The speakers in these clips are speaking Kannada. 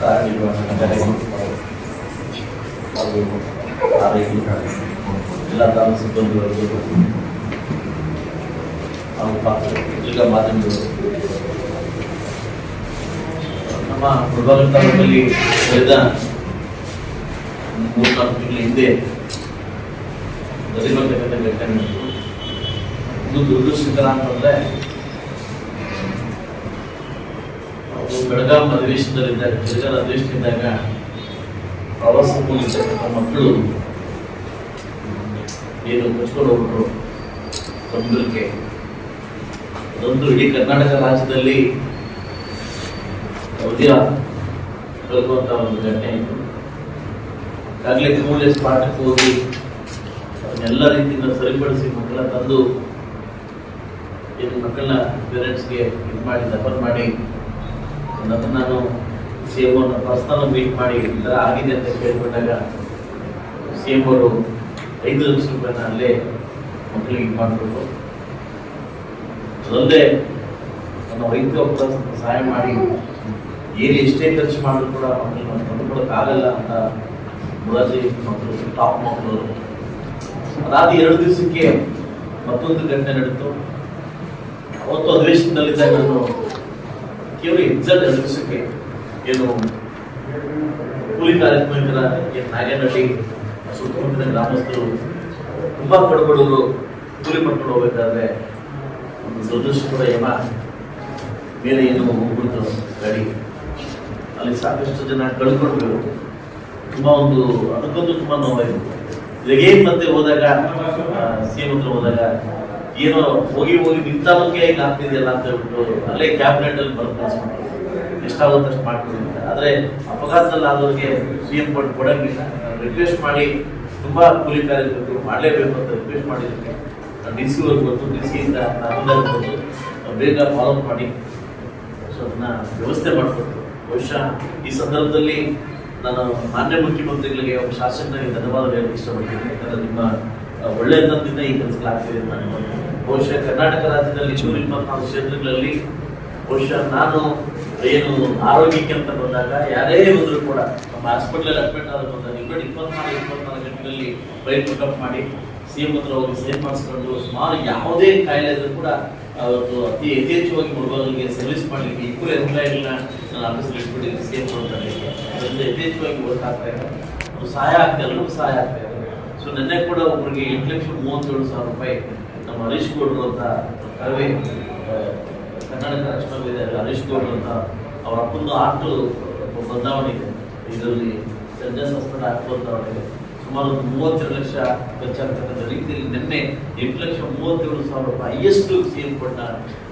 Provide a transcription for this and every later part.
ಕಾರ್ಯನಿರ್ವಹಣೆ ಹಾಗೂ ಆರೈಕೆ ಎಲ್ಲ ತಾಲೂಕು ಸಿಬ್ಬಂದಿಗಳು ಹಾಗೂ ಪಾತ್ರ ಈಗ ಮಾಧ್ಯಮಗಳು ನಮ್ಮ ಗುಲ್ಬರ್ಗ ತಾಲೂಕಲ್ಲಿ ಕಳೆದ ಮೂರ್ನಾಲ್ಕು ತಿಂಗಳ ಹಿಂದೆ ಬದಿರ್ತಕ್ಕಂಥ ಘಟನೆ ನಡೆಯಿತು. ಇದು ದುರದೃಷ್ಟಕರ ಅಂತಂದ್ರೆ ಅವರು ಬೆಳಗಾಂ ಅಧಿವೇಶನದಲ್ಲಿದ್ದಾಗ ಬೆಳಗಾಂ ಅಧಿವೇಶನದಾಗ ಪ್ರವಾಸ ಹೋಗಿರ್ತಕ್ಕಂಥ ಮಕ್ಕಳು ಏನು ಮುಚ್ಕೊಂಡು ಹೋಗ್ಬಿಟ್ರು ಸಮುದ್ರಕ್ಕೆ ಅದೊಂದು ಇಡೀ ಕರ್ನಾಟಕ ರಾಜ್ಯದಲ್ಲಿ ಅವಧಿಯ ಕಳ್ಕುವಂತ ಒಂದು ಘಟನೆ ಇತ್ತು ಈಗಾಗಲೇ ಕೂಡಲೇ ಸ್ಪಾಟಕ್ಕೆ ಹೋಗಿ ಅದನ್ನೆಲ್ಲ ರೀತಿಯಿಂದ ಸರಿಪಡಿಸಿ ಮಕ್ಕಳ ತಂದು ಏನು ಮಕ್ಕಳನ್ನ ಪೇರೆಂಟ್ಸ್ಗೆ ಇದು ಮಾಡಿ ಸಫರ್ ಮಾಡಿ ನಂತರ ನಾನು ಸಿ ಎಂ ಅವ್ರನ್ನ ಪರ್ಸನಲ್ ಮೀಟ್ ಮಾಡಿ, ಈ ಆಗಿದೆ ಅಂತ ಕೇಳ್ಕೊಂಡಾಗ ಸಿ ಎಂ ಅವರು ಐದು ಲಕ್ಷ ರೂಪಾಯಿನ ಅಲ್ಲೇ ಮಕ್ಕಳಿಗೆ ಇದು ಮಾಡಿಬಿಟ್ಟು ಅದಲ್ಲದೆ ಕೂಡ ಸ್ವಲ್ಪ ಸಹಾಯ ಮಾಡಿ, ಏನು ಎಷ್ಟೇ ಖರ್ಚು ಮಾಡಿದ್ರು ಕೂಡ ಮಕ್ಕಳನ್ನ ತಂದುಕೊಡೋಕ್ಕಾಗಲ್ಲ ಅಂತ ಮುರಾಜಿ ಮಕ್ಕಳು ಟಾಪ್ ಮಕ್ಕಳು ಅದಾದ ಎರಡು ದಿವಸಕ್ಕೆ ಮತ್ತೊಂದು ಘಟನೆ ನಡೀತು ಅವತ್ತು ಅಧಿವೇಶನದಲ್ಲಿದ್ದಾಗ ನಾನು ಕೇವಲ ಎಕ್ಸಾಕ್ಟ್ ಎದುರಿಸಕ್ಕೆ ಏನು ಕೂಲಿ ಕಾರ್ಯಕ್ರಮ ಏನು ನಾಗೇನಹಳ್ಳಿ ಸುತ್ತಮುತ್ತಲಿನ ಗ್ರಾಮಸ್ಥರು ತುಂಬಾ ಕಡುಬಡವರು ಕೂಲಿ ಪಡ್ಕೊಂಡು ಹೋಗ್ಬೇಕಾದ್ರೆ ಒಂದು ದುರದೃಷ್ಟಕರ ಯಮ ಮೇಲೆ ಏನು ಹೋಗ್ಬಿಡ್ತು ಗಾಡಿ. ಅಲ್ಲಿ ಸಾಕಷ್ಟು ಜನ ಕಳ್ಕೊಂಡ್ರು. ತುಂಬಾ ಒಂದು, ಅದಕ್ಕೊಂದು ತುಂಬಾ ನೋವಾಯಿತು ಲೆಗೇನ್ ಮತ್ತೆ ಹೋದಾಗ ಸಿಎಂ ಹತ್ರ ಹೋದಾಗ ಏನೋ ಹೋಗಿ ಹೋಗಿ ನಿಂತ ಬಗ್ಗೆ ಈಗ ಆಗ್ತಿದೆಯಲ್ಲ ಅಂತ ಹೇಳ್ಬಿಟ್ಟು ಅಲ್ಲೇ ಕ್ಯಾಬಿನೆಟ್ ಅಲ್ಲಿ ಬರ್ತಾರೆ ಮಾಡ್ಕೊಡಿ ಅಂತ. ಆದ್ರೆ ಅಪಘಾತದಲ್ಲಿ ಆದವ್ರಿಗೆ ಸಿಎಂ ಕೊಟ್ಟು ಕೊಡಂಗಿಲ್ಲ. ರಿಕ್ವೆಸ್ಟ್ ಮಾಡಿ ತುಂಬಾ ಕೂಲಿ ಕಾರ್ಯಕರ್ತರು ಮಾಡಲೇಬೇಕು ಅಂತ ರಿಕ್ವೆಸ್ಟ್ ಮಾಡಿದ್ದಕ್ಕೆ ಡಿ ಸಿ ಅವ್ರಿಗೆ ಗೊತ್ತು ಡಿ ಸಿ ಇಂದ ಬಂದು ಬೇಗ ಫಾಲೋ ಮಾಡಿ. ಸೊ ಅದನ್ನ ವ್ಯವಸ್ಥೆ ಮಾಡಿಕೊಟ್ಟು ಬಹುಶಃ ಈ ಸಂದರ್ಭದಲ್ಲಿ ನಾನು ಮಾನ್ಯ ಮುಖ್ಯಮಂತ್ರಿಗಳಿಗೆ ಒಬ್ಬ ಶಾಸಕನಾಗಿ ಧನ್ಯವಾದ ಹೇಳಕ್ಕೆ ಇಷ್ಟಪಡ್ತೀನಿ. ಯಾಕಂದ್ರೆ ನಿಮ್ಮ ಒಳ್ಳೆತನದಿಂದ ಈ ಕೆಲಸಗಳಾಗ್ತಿದೆ ಅಂತ ಬಹುಶಃ ಕರ್ನಾಟಕ ರಾಜ್ಯದಲ್ಲಿ ಇಪ್ಪತ್ನಾಲ್ಕು ಕ್ಷೇತ್ರಗಳಲ್ಲಿ ಬಹುಶಃ ನಾನು ಏನು ಆರೋಗ್ಯಕ್ಕೆ ಅಂತ ಬಂದಾಗ ಯಾರೇ ಬಂದರೂ ಕೂಡ ನಮ್ಮ ಹಾಸ್ಪಿಟಲ್ ಅಡ್ಮಿಟ್ ಆದ್ರೆ ಬಂದಾಗ ಇಪ್ಪತ್ತು ಇಪ್ಪತ್ನಾಲ್ಕು ಇಪ್ಪತ್ನಾಲ್ಕು ಗಂಟೆಗಳಲ್ಲಿ ಬೈಕ್ ಪಿಕಪ್ ಮಾಡಿ ಸಿ ಎಂ ಹತ್ರ ಹೋಗಿ ಸೇವ್ ಮಾಡಿಸ್ಕೊಂಡು ಸುಮಾರು ಯಾವುದೇ ಕಾಯಿಲೆ ಇದ್ರೂ ಕೂಡ ಅವತ್ತು ಅತಿ ಯಥೇಚ್ಛವಾಗಿ ಮುಳುಗೋದಕ್ಕೆ ಸರ್ವಿಸ್ ಮಾಡಲಿಕ್ಕೆ ಇಬ್ಬರು ಎಂಪ್ಲಾಯಿಗಳನ್ನ ನಾನು ಆಫೀಸಲ್ಲಿ ಇಟ್ಬಿಟ್ಟಿದ್ದೀನಿ ಸಿ ಎಂ ಕೊಡ್ತಾರೆ ಯಥೇಚ್ಛವಾಗಿ ವರ್ಕ್ ಆಗ್ತಾ ಇದೆ. ಅದು ಸಹಾಯ ಆಗ್ತಾ ಸಹಾಯ ಆಗ್ತಾ ಸೊ ನಿನ್ನೆ ಕೂಡ ಒಬ್ಬರಿಗೆ ಎಂಟು ಲಕ್ಷ ಮೂವತ್ತೇಳು ಸಾವಿರ ರೂಪಾಯಿ ನಮ್ಮ ಹರೀಶ್ ಗೌಡ್ರು ಅಂತ ಕರವೇ ಕರ್ನಾಟಕ ರಾಷ್ಟ್ರವಿದೆ ಹರೀಶ್ ಗೌಡ್ರು ಅಂತ ಅವರ ಅಪ್ಪಂದು ಆಟು ಬದಲಾವಣೆ ಇದೆ. ಇದರಲ್ಲಿ ಸಂಜಯ್ ಸಂಸ್ಥೆ ಆಟು ಇದೆ ಸುಮಾರು ಒಂದು ಮೂವತ್ತೆರಡು ಲಕ್ಷ ಖರ್ಚಾಗ್ತಕ್ಕಂಥ ರೀತಿಯಲ್ಲಿ ನಿನ್ನೆ ಎಂಟು ಲಕ್ಷ ಮೂವತ್ತೇಳು ಸಾವಿರ ರೂಪಾಯಿ ಹೈಯೆಸ್ಟ್ ಸಿ ಎಂ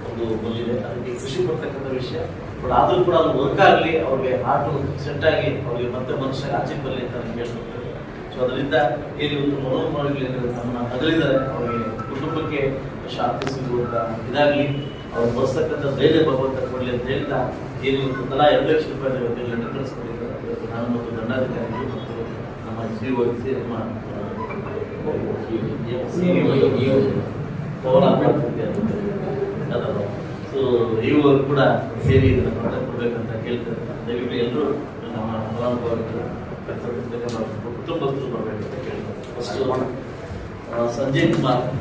ಒಂದು ಬಂದಿದೆ. ಅದಕ್ಕೆ ಖುಷಿ ಪಡ್ತಕ್ಕಂಥ ವಿಷಯ. ಬಟ್ ಆದರೂ ಕೂಡ ಅದು ವರ್ಕ್ ಆಗಲಿ, ಅವ್ರಿಗೆ ಆಟೋ ಸೆಟ್ ಆಗಿ ಅವ್ರಿಗೆ ಮತ್ತೆ ಮನುಷ್ಯ ಆಚೆ ಬರಲಿ ಅಂತ ನಾನು ಕೇಳ್ಕೊಳ್ತೇನೆ ಸೊ ಅದರಿಂದ ಇಲ್ಲಿ ಒಂದು ಮನೋಭಾವಗಳಿಂದ ನಮ್ಮನ್ನ ಅಗಲಿದ್ದಾರೆ ಅವರಿಗೆ ಕುಟುಂಬಕ್ಕೆ ಶಾಂತಿ ಸಿಗುವಂತ ಇದಾಗಲಿ ಅವ್ರು ಬರ್ತಕ್ಕಂಥ ಧೈರ್ಯ ಭಗವಂತ ಕೊಡಲಿ ಅಂತ ಹೇಳ್ತಾ ಏನು ಒಂದು ತಲಾ ಎರಡು ಲಕ್ಷ ರೂಪಾಯಿ ಲೆಟರ್ ಕಳಿಸ್ಕೊಂಡಿದ್ದಾರೆ ಇವತ್ತು ನಾನು ಮತ್ತು ದಂಡಾಧಿಕಾರಿಗಳು ಮತ್ತು ನಮ್ಮ ಶ್ರೀ ವಹಿಸಿ ನಮ್ಮ ಪವನ್ ಸೊ ಇವರು ಕೂಡ ಸೇರಿ ಇದನ್ನು ಕೊಡಬೇಕಂತ ಕೊಡ್ಬೇಕಂತ ಕೇಳ್ತಾರೆ ದಯವಿಟ್ಟು ಎಲ್ಲರೂ ನಮ್ಮ ಫಲಾನುಭವಿಗಳು संजय कुमार